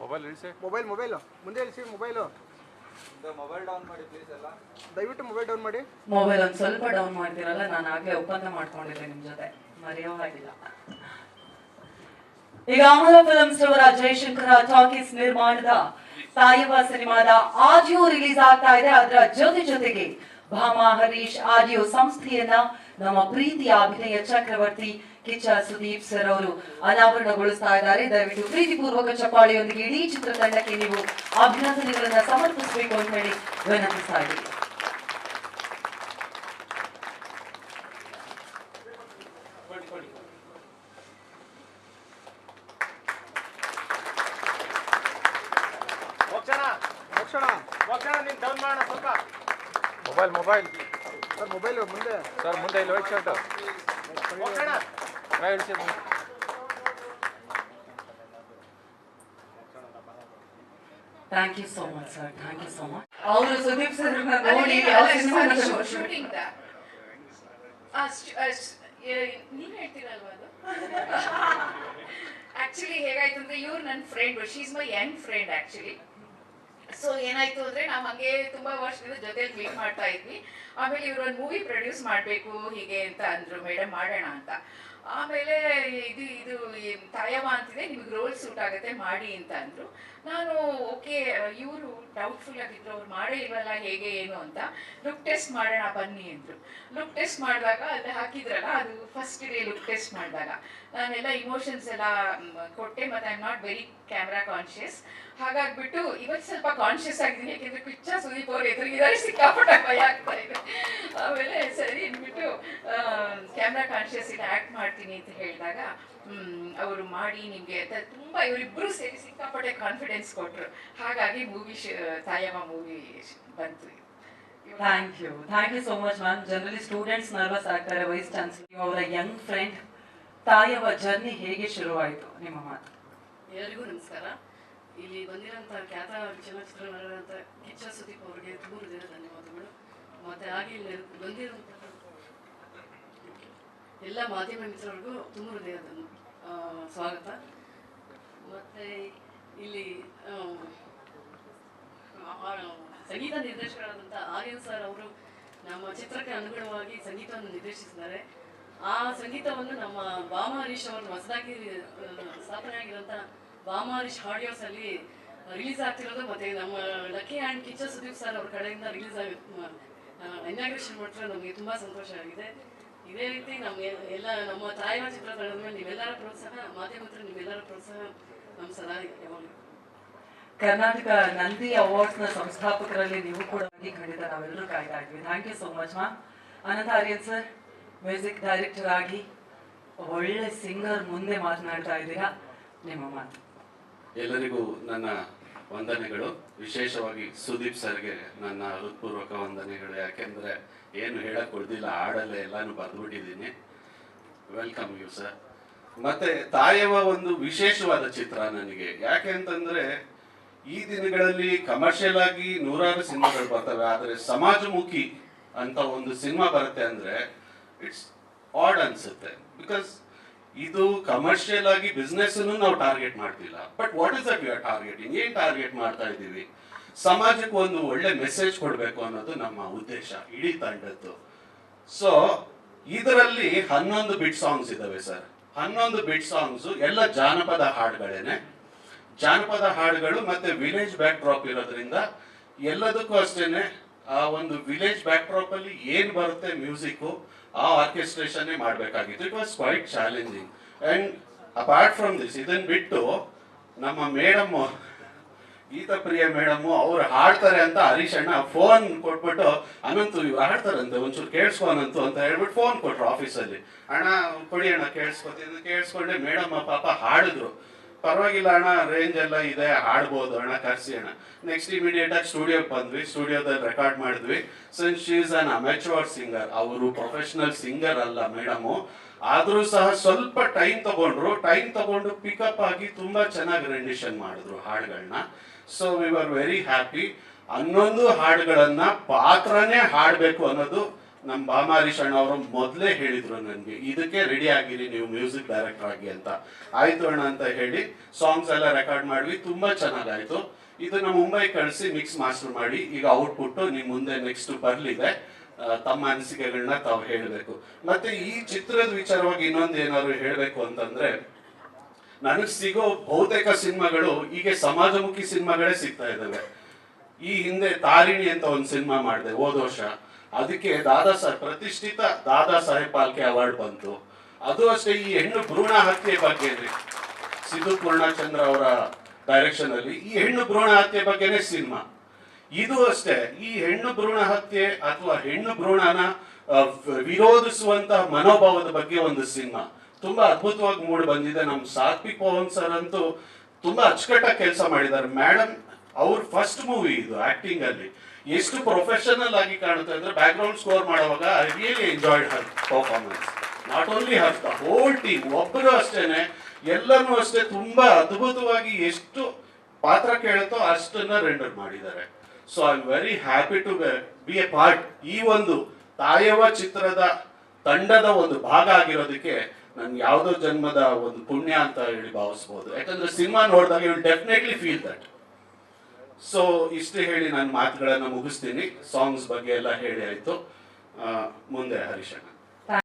Mobile ಇಳಿಸಿ mobile mobile ಮುಂದೆ ಇಳಿಸಿ ಮೊಬೈಲು ಮೊಬೈಲ್ ಡೌನ್ ಮಾಡಿ ಪ್ಲೀಸ್ ಎಲ್ಲ. ದಯವಿಟ್ಟು ಮೊಬೈಲ್ ಡೌನ್ ಮಾಡಿ. ಮೊಬೈಲ್ ಒಂದು ಸ್ವಲ್ಪ ಡೌನ್ ಮಾಡ್ತೀರಲ್ಲ ನಾನು ಆಗ್ಲೇ ಒಪ್ಪಂದ ಮಾಡ್ಕೊಂಡಿದ್ದೆ ನಿಮ್ ಜೊತೆ. ಮರೆಯೋವಾಗಿಲ್ಲ ಈಗ ಅಮಲ ಫಿಲ್ಮ್ಸ್ ಅವರ ಜಯಶಂಕರ ಟಾಕೀಸ್ ನಿರ್ಮಾಣದ ಸಾಯವ ಸಿನಿಮಾದ ಆಡಿಯೋ ರಿಲೀಸ್ ಆಗ್ತಾ ಇದೆ. ಅದರ ಜೊತೆ ಜೊತೆಗೆ ಭಾಮಾ ಹರೀಶ್ ಆಡಿಯೋ ಸಂಸ್ಥೆಯನ್ನ ನಮ್ಮ ಪ್ರೀತಿಯ ಅಭಿನಯ ಚಕ್ರವರ್ತಿ ಕಿಚ್ಚ ಸುದೀಪ್ ಸರ್ ಅವರು ಅನಾವರಣಗೊಳಿಸ್ತಾ ಇದ್ದಾರೆ. ದಯವಿಟ್ಟು ಪ್ರೀತಿಪೂರ್ವಕ ಚಪ್ಪಾಳಿಯೊಂದಿಗೆ ಇಡೀ ಚಿತ್ರತಂಡಕ್ಕೆ ನೀವು ಅಭಿನಂದನೆಗಳನ್ನ ಸಮರ್ಪಿಸಬೇಕು ಅಂತ ಹೇಳಿ ವಿನಂತಿಸ್ತಾ ಇದ್ದೀವಿ ಮೊಬೈಲ್ ಮೊಬೈಲ್. ಸರ್ ಮೊಬೈಲ್ ಮುಂದೆ. ಸರ್ ಮುಂದೆ ಇಲ್ಲಿ white shirt thank you so much sir thank you so much ಅವರು ಸುದೀಪ್ ಸರ್ ನೋಡಿ ಶೂಟಿಂಗ್ ನೀವ್ ಹೇಳ್ತೀರಲ್ವಾ ಅದು? ಆಕ್ಚುಲಿ ಹೇಗಾಯ್ತು ಅಂದ್ರೆ ಇವ್ರು ನನ್ನ friend she's my young friend actually so ಏನಾಯ್ತು ಅಂದ್ರೆ ನಾವು ಹಂಗೆ ತುಂಬಾ ವರ್ಷದಿಂದ ಜೊತೆ ಮೀಟ್ ಮಾಡ್ತಾ ಇದ್ವಿ. ಆಮೇಲೆ ಇವ್ರು ಒಂದು ಮೂವಿ ಪ್ರೊಡ್ಯೂಸ್ ಮಾಡ್ಬೇಕು ಹೀಗೆ ಅಂತ ಅಂದ್ರು. ಮೇಡಮ್ ಮಾಡೋಣ ಅಂತ. ಆಮೇಲೆ ಇದು ಇದು ತಾಯವ ಅಂತಿದೆ, ನಿಮ್ಗೆ ರೋಲ್ ಸೂಟ್ ಆಗುತ್ತೆ, ಮಾಡಿ ಅಂತ ಅಂದ್ರು. ನಾನು, ಓಕೆ, ಇವರು ಡೌಟ್ಫುಲ್ ಆಗಿದ್ರು, ಅವ್ರು ಮಾಡೇ ಇಲ್ವಲ್ಲ, ಹೇಗೆ, ಏನು ಅಂತ ಲುಕ್ ಟೆಸ್ಟ್ ಮಾಡೋಣ ಬನ್ನಿ ಅಂದ್ರು. ಲುಕ್ ಟೆಸ್ಟ್ ಮಾಡಿದಾಗ ಅಲ್ಲಿ ಹಾಕಿದ್ರಲ್ಲ, ಅದು ಫಸ್ಟ್ ಡೇ ಲುಕ್ ಟೆಸ್ಟ್ ಮಾಡಿದಾಗ. ನಾನೆಲ್ಲ ಇಮೋಷನ್ಸ್ ಎಲ್ಲ ಕೊಟ್ಟೆ, ಮತ್ತೆ I am not very camera conscious ಹಾಗಾಗ್ಬಿಟ್ಟು ಇವತ್ತು ಸ್ವಲ್ಪ ಕಾನ್ಶಿಯಸ್ ಆಗಿದ್ದೀನಿ, ಯಾಕೆಂದ್ರೆ ಪಿಚ್ಚ ಸುದೀಪ್ ಅವ್ರು ಎದುರಿಗಿದ್ದಾರೆ, ಸಿಕ್ಕಾಪಟ್ಟೆ ಭಯ ಆಗ್ತಾ ಇದೆ. ಆಮೇಲೆ ಸರಿ ಅಂದ್ಬಿಟ್ಟು ಕ್ಯಾಮ್ರಾ ಕಾನ್ಶಿಯಸ್ ಇಲ್ಲ ಆಕ್ಟ್ ಮಾಡ್ತೀನಿ ಅಂತ ಹೇಳಿದಾಗ ಅವರು ಮಾಡಿ ನಿಮಗೆ ಅಂತ ತುಂಬ ಇವರಿಬ್ಬರು ಸೇರಿ ಸಿಕ್ಕಾಪಟ್ಟೆ ಕಾನ್ಫಿಡೆನ್ಸ್ ಕೊಟ್ಟರು ಹಾಗಾಗಿ ಮೂವಿ ತಾಯಮ್ಮ ಮೂವಿ ಬಂತು. Thank you thank you so much ma'am generally students nervous ಆಗ್ತಾರೆ ವೈಸ್ ಚಾನ್ಸಲರ್ ಅವರ ಯಂಗ್ ಫ್ರೆಂಡ್ ತಾಯವ ಜರ್ನಿ ಹೇಗೆ ಶುರುವಾಯಿತು? ನಿಮ್ಮ ಮಾತು. ಎಲ್ಲರಿಗೂ ನಮಸ್ಕಾರ. ಇಲ್ಲಿ ಬಂದಿರೋಂಥ ಖ್ಯಾತ ಚಲನಚಿತ್ರ ನಟರಾದಂಥ ಕಿಚ್ಚ ಸುದೀಪ್ ಅವರಿಗೆ ತುಂಬ ಧನ್ಯವಾದಗಳು. ಮತ್ತು ಹಾಗೆ ಇಲ್ಲಿ ಬಂದಿರೋಂಥ ಎಲ್ಲ ಮಾಧ್ಯಮ ಮಿತ್ರರಿಗೂ ತುಂಬ ಹೃದಯದ ಸ್ವಾಗತ. ಮತ್ತು ಇಲ್ಲಿ ಸಂಗೀತ ನಿರ್ದೇಶಕರಾದಂಥ ಆರ್ಯನ್ ಸರ್ ಅವರು ನಮ್ಮ ಚಿತ್ರಕ್ಕೆ ಅನುಗುಣವಾಗಿ ಸಂಗೀತವನ್ನು ನಿರ್ದೇಶಿಸಿದ್ದಾರೆ. ಆ ಸಂಗೀತವನ್ನು ನಮ್ಮ ಬಾಮ ಹರೀಶ್ ಅವರು ಹೊಸದಾಗಿ ಸ್ಥಾಪನೆ ಆಗಿರೋಂಥ ಬಾಮ ಹರೀಶ್ ಆಡಿಯೋಸ್ ಅಲ್ಲಿ ರಿಲೀಸ್ ಆಗ್ತಿರೋದು ಮತ್ತೆ ನಮ್ಮ lucky and Kiccha Sudeep sir ಅವ್ರ ಕಡೆಯಿಂದ ರಿಲೀಸ್ ಆಗಿ ಇನಾಗ್ರೇಷನ್ ಮಾಡ್ತಿರೋ ನಮಗೆ ತುಂಬ ಸಂತೋಷ ಆಗಿದೆ. ಇದೇ ರೀತಿ ನಮ್ಮ ಎಲ್ಲ ನಮ್ಮ ತಾಯಿನ ಚಿತ್ರತಂಡದ ಮೇಲೆ ನೀವೆಲ್ಲರ ಪ್ರೋತ್ಸಾಹ ಮಾಧ್ಯಮತ್ರ ನಿಮ್ಮೆಲ್ಲರ ಪ್ರೋತ್ಸಾಹ ನಮ್ಮ ಸದಾ ಯಾವಾಗಲೂ. ಕರ್ನಾಟಕ ನಂದಿ ಅವಾರ್ಡ್ಸ್ನ ಸಂಸ್ಥಾಪಕರಲ್ಲಿ ನೀವು ಕೂಡ ಆಗಿ ಖಂಡಿತ ನಾವೆಲ್ಲರೂ ಕಾಯ್ತಾ ಇದ್ವಿ. ಥ್ಯಾಂಕ್ ಯು ಸೋ ಮಚ್ ಮಾ Anantha Aryan sir music director ಆಗಿ ಒಳ್ಳೆ ಸಿಂಗರ್ ಮುಂದೆ ಮಾತನಾಡ್ತಾ ಇದ್ದೀರಾ? ನಿಮ್ಮ ಮಾತು. ಎಲ್ಲರಿಗೂ ನನ್ನ ವಂದನೆಗಳು. ವಿಶೇಷವಾಗಿ ಸುದೀಪ್ ಸರ್ಗೆ ನನ್ನ ಹೃತ್ಪೂರ್ವಕ ವಂದನೆಗಳು. ಯಾಕೆಂದ್ರೆ ಏನು ಹೇಳಕ್ ಉಳಿದಿಲ್ಲ, ಹಾಡಲ್ಲೇ ಎಲ್ಲಾನು ಬರೆದ್ಬಿಟ್ಟಿದ್ದೀನಿ. Welcome you sir. ಮತ್ತೆ ತಾಯವ ಒಂದು ವಿಶೇಷವಾದ ಚಿತ್ರ ನನಗೆ. ಯಾಕೆ ಅಂತಂದ್ರೆ, ಈ ದಿನಗಳಲ್ಲಿ ಕಮರ್ಷಿಯಲ್ ಆಗಿ ನೂರಾರು ಸಿನಿಮಾಗಳು ಬರ್ತವೆ. ಆದರೆ ಸಮಾಜಮುಖಿ ಅಂತ ಒಂದು ಸಿನಿಮಾ ಬರುತ್ತೆ ಅಂದ್ರೆ ಇಟ್ಸ್ ಆಡ್ ಅನ್ಸುತ್ತೆ. ಬಿಕಾಸ್ ಇದು ಕಮರ್ಷಿಯಲ್ ಆಗಿ ಬಿಸ್ನೆಸ್ ನಾವು ಟಾರ್ಗೆಟ್ ಮಾಡ್ತಿಲ್ಲ. But what is that are targeting ಏನ್ ಟಾರ್ಗೆಟ್ ಮಾಡ್ತಾ ಇದ್ದೀವಿ? ಸಮಾಜಕ್ಕೆ ಒಂದು ಒಳ್ಳೆ ಮೆಸೇಜ್ ಕೊಡಬೇಕು ಅನ್ನೋದು ನಮ್ಮ ಉದ್ದೇಶ, ಇಡೀ ತಂಡದ್ದು. ಸೊ ಇದರಲ್ಲಿ ಹನ್ನೊಂದು ಬಿಟ್ ಸಾಂಗ್ಸ್ ಇದಾವೆ ಸರ್. ಹನ್ನೊಂದು ಬಿಟ್ ಸಾಂಗ್ಸ್ ಎಲ್ಲ ಜಾನಪದ ಹಾಡುಗಳೇನೆ. ಜಾನಪದ ಹಾಡುಗಳು ಮತ್ತೆ ವಿಲೇಜ್ ಬ್ಯಾಕ್ ಡ್ರಾಪ್ ಇರೋದ್ರಿಂದ ಎಲ್ಲದಕ್ಕೂ ಅಷ್ಟೇನೆ, ಆ ಒಂದು ವಿಲೇಜ್ ಬ್ಯಾಕ್ ಡ್ರಾಪ್ ಅಲ್ಲಿ ಏನ್ ಬರುತ್ತೆ ಮ್ಯೂಸಿಕ್ ಆ ಆರ್ಕೆಸ್ಟ್ರೇಷನ್ ಮಾಡಬೇಕಾಗಿತ್ತು. It was quite challenging and apart from this ಇದನ್ನು ಬಿಟ್ಟು ನಮ್ಮ ಮೇಡಮ್ ಗೀತಾ ಪ್ರಿಯ ಮೇಡಮ್ ಅವ್ರು ಹಾಡ್ತಾರೆ ಅಂತ ಹರೀಶ್ ಅಣ್ಣ ಫೋನ್ ಕೊಟ್ಬಿಟ್ಟು, ಅನಂತು, ಇವ್ರು ಹಾಡ್ತಾರಂತೆ ಒಂಚೂರು ಕೇಳಿಸ್ಕೊನಂತು ಅಂತ ಹೇಳ್ಬಿಟ್ಟು ಫೋನ್ ಕೊಟ್ರು ಆಫೀಸಲ್ಲಿ ಅಣ್ಣ, ಕೊಡಿ ಅಣ್ಣ, ಕೇಳಿಸ್ಕೊತೀನಿ. ಕೇಳಿಸ್ಕೊಂಡೆ ಮೇಡಮ್ಮ ಪಾಪ ಹಾಡಿದ್ರು. ಪರವಾಗಿಲ್ಲ ಅಣ್ಣ ರೇಂಜ್ ಎಲ್ಲ ಇದೆ ಹಾಡ್ಬೋದು ಅಣ್ಣ, ಕರ್ಸಿ ಅಣ್ಣ. ನೆಕ್ಸ್ಟ್ ಇಮಿಡಿಯೇಟ್ ಆಗಿ ಸ್ಟುಡಿಯೋಗೆ ಬಂದ್ವಿ ಸ್ಟುಡಿಯೋದಲ್ಲಿ ರೆಕಾರ್ಡ್ ಮಾಡಿದ್ವಿ. Since she is an amateur singer ಅವರು ಪ್ರೊಫೆಷನಲ್ ಸಿಂಗರ್ ಅಲ್ಲ ಮೇಡಮು ಆದ್ರೂ ಸಹ ಸ್ವಲ್ಪ ಟೈಮ್ ತಗೊಂಡ್ರು ಟೈಮ್ ತಗೊಂಡು ಪಿಕಪ್ ಆಗಿ ತುಂಬಾ ಚೆನ್ನಾಗಿ ರೆಂಡಿಷನ್ ಮಾಡಿದ್ರು ಹಾಡುಗಳನ್ನ so we are very happy ಹನ್ನೊಂದು ಹಾಡುಗಳನ್ನ ಪಾತ್ರನೇ ಹಾಡಬೇಕು ಅನ್ನೋದು ನಮ್ಮ ಬಾಮಾರಿ ಶಣ್ಣ ಅವರು ಮೊದಲೇ ಹೇಳಿದ್ರು ನನಗೆ, ಇದಕ್ಕೆ ರೆಡಿ ಆಗಿರಿ, ನೀವು ಮ್ಯೂಸಿಕ್ ಡೈರೆಕ್ಟರ್ ಆಗಿ ಅಂತ. ಆಯ್ತು ಅಣ್ಣ, ಅಂತ ಹೇಳಿ ಸಾಂಗ್ಸ್ ಎಲ್ಲ ರೆಕಾರ್ಡ್ ಮಾಡ್ವಿ, ತುಂಬಾ ಚೆನ್ನಾಗಾಯ್ತು. ಇದನ್ನ ಮುಂಬೈ ಕಳಿಸಿ ಮಿಕ್ಸ್ ಮಾಸ್ಟರ್ ಮಾಡಿ, ಈಗ ಔಟ್ಪುಟ್ ನಿಮ್ ಮುಂದೆ ನೆಕ್ಸ್ಟ್ ಬರ್ಲಿದೆ. ತಮ್ಮ ಅನಿಸಿಕೆಗಳನ್ನ ತಾವು ಹೇಳಬೇಕು. ಮತ್ತೆ ಈ ಚಿತ್ರದ ವಿಚಾರವಾಗಿ ಇನ್ನೊಂದು ಏನಾದ್ರು ಹೇಳಬೇಕು ಅಂತಂದ್ರೆ, ನನಗೆ ಸಿಗೋ ಬಹುತೇಕ ಸಿನಿಮಾಗಳು ಈಗ ಸಮಾಜಮುಖಿ ಸಿನಿಮಾಗಳೇ ಸಿಗ್ತಾ ಇದ್ದಾವೆ. ಈ ಹಿಂದೆ ತಾರಿಣಿ ಅಂತ ಒಂದು ಸಿನಿಮಾ ಮಾಡಿದೆ, ಹೋದ ವರ್ಷ. ಅದಕ್ಕೆ ದಾದಾ ಸಾಹೇಬ್ ಪ್ರತಿಷ್ಠಿತ ದಾದಾ ಸಾಹೇಬ್ ಪಾಲ್ಕೆ ಅವಾರ್ಡ್ ಬಂತು. ಅದು ಅಷ್ಟೇ, ಈ ಹೆಣ್ಣು ಭ್ರೂಣ ಹತ್ಯೆ ಬಗ್ಗೆ ಸಿದ್ದು ಪೂರ್ಣಚಂದ್ರ ಅವರ ಡೈರೆಕ್ಷನ್ ಅಲ್ಲಿ ಈ ಹೆಣ್ಣು ಭ್ರೂಣ ಹತ್ಯೆ ಬಗ್ಗೆನೇ ಸಿನಿಮಾ. ಇದು ಅಷ್ಟೇ, ಈ ಹೆಣ್ಣು ಭ್ರೂಣ ಹತ್ಯೆ ಅಥವಾ ಹೆಣ್ಣು ಭ್ರೂಣನ ವಿರೋಧಿಸುವಂತಹ ಮನೋಭಾವದ ಬಗ್ಗೆ ಒಂದು ಸಿನಿಮಾ. ತುಂಬಾ ಅದ್ಭುತವಾಗಿ ಮೂಡಿ ಬಂದಿದೆ. ನಮ್ಮ ಸಾತ್ವಿಕ್ ಪವನ್ ಸರ್ ಅಂತೂ ತುಂಬಾ ಅಚ್ಚುಕಟ್ಟಾಗಿ ಕೆಲಸ ಮಾಡಿದ್ದಾರೆ. ಮೇಡಮ್ ಅವ್ರ ಫಸ್ಟ್ ಮೂವಿ ಇದು ಆಕ್ಟಿಂಗ್ ಅಲ್ಲಿ. ಎಷ್ಟು ಪ್ರೊಫೆಷನಲ್ ಆಗಿ ಕಾಣುತ್ತೆ ಅಂದ್ರೆ ಬ್ಯಾಕ್ ಗ್ರೌಂಡ್ ಸ್ಕೋರ್ ಮಾಡುವಾಗ I really enjoyed her performance not only her the whole team ಒಬ್ಬರು ಅಷ್ಟೇನೆ ಎಲ್ಲರೂ ಅಷ್ಟೇ ತುಂಬಾ ಅದ್ಭುತವಾಗಿ ಎಷ್ಟು ಪಾತ್ರ ಕೇಳುತ್ತೋ ಅಷ್ಟನ್ನ ರೆಂಡರ್ ಮಾಡಿದ್ದಾರೆ. So I very happy to be a part ಈ ಒಂದು ತಾಯವ ಚಿತ್ರದ ತಂಡದ ಒಂದು ಭಾಗ ಆಗಿರೋದಕ್ಕೆ ನನ್ಗೆ ಯಾವುದೋ ಜನ್ಮದ ಒಂದು ಪುಣ್ಯ ಅಂತ ಹೇಳಿ ಭಾವಿಸ್ಬೋದು. ಯಾಕಂದ್ರೆ ಸಿನಿಮಾ ನೋಡಿದಾಗ you definitely feel that so ಇಷ್ಟು ಹೇಳಿ ನನ್ನ ಮಾತುಗಳನ್ನು ಮುಗಿಸ್ತೀನಿ. ಸಾಂಗ್ಸ್ ಬಗ್ಗೆ ಎಲ್ಲ ಹೇಳಿ ಆಯಿತು. ಮುಂದೆ ಹರೀಶಣ್ಣ.